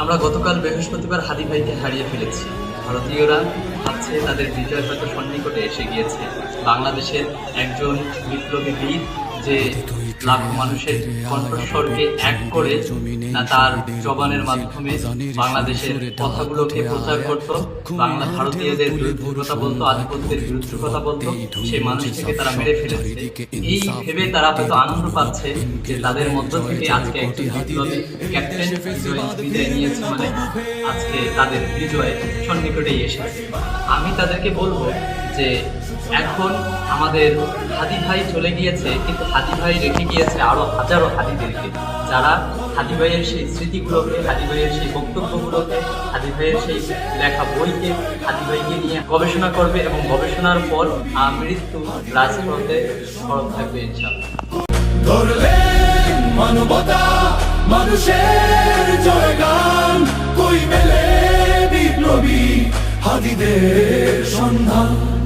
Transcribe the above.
আমরা গতকাল বৃহস্পতিবার হাদি ভাইকে হারিয়ে ফেলেছি। ভারতীয়রা ভাবছে তাদের বিজয় হয়তো সন্নিকটে এসে গিয়েছে। বাংলাদেশের একজন বিপ্লবী বীর যে লাখ মানুষের কণ্ঠস্বরকে এক করে তার জবানের মাধ্যমে বাংলাদেশের কথাগুলোকে প্রচার করত, বাংলা ভারতীয়দের বিরুদ্ধে বলতো, আধিপত্যের বিরুদ্ধে বলতো, সেই মানুষটিকে তারা মেরে ফেলেছে। এই ভেবে তারা হয়তো আনন্দ পাচ্ছে যে তাদের মধ্য থেকে আজকে একজন বিপ্লবী ক্যাপ্টেন বিদায় নিয়েছে মানে আজকে তাদের বিজয় সন্নিকটেই এসেছে। আমি তাদেরকে বলব যে এখন আমাদের হাদি ভাই চলে গিয়েছে, কিন্তু হাদি ভাই রেখে গিয়েছে আরও হাজারো হাদিদেরকে। যারা হাদি ভাইয়ের সেই স্মৃতিগুলোকে, হাদি ভাইয়ের সেই বক্তব্যগুলোকে, হাদি ভাইয়ের সেই লেখা বইকে হাদি ভাইকে নিয়ে গবেষণা করবে এবং গবেষণার পর আমৃত্যু রাজপথে সরব থাকবে মানবতা সন্ধান?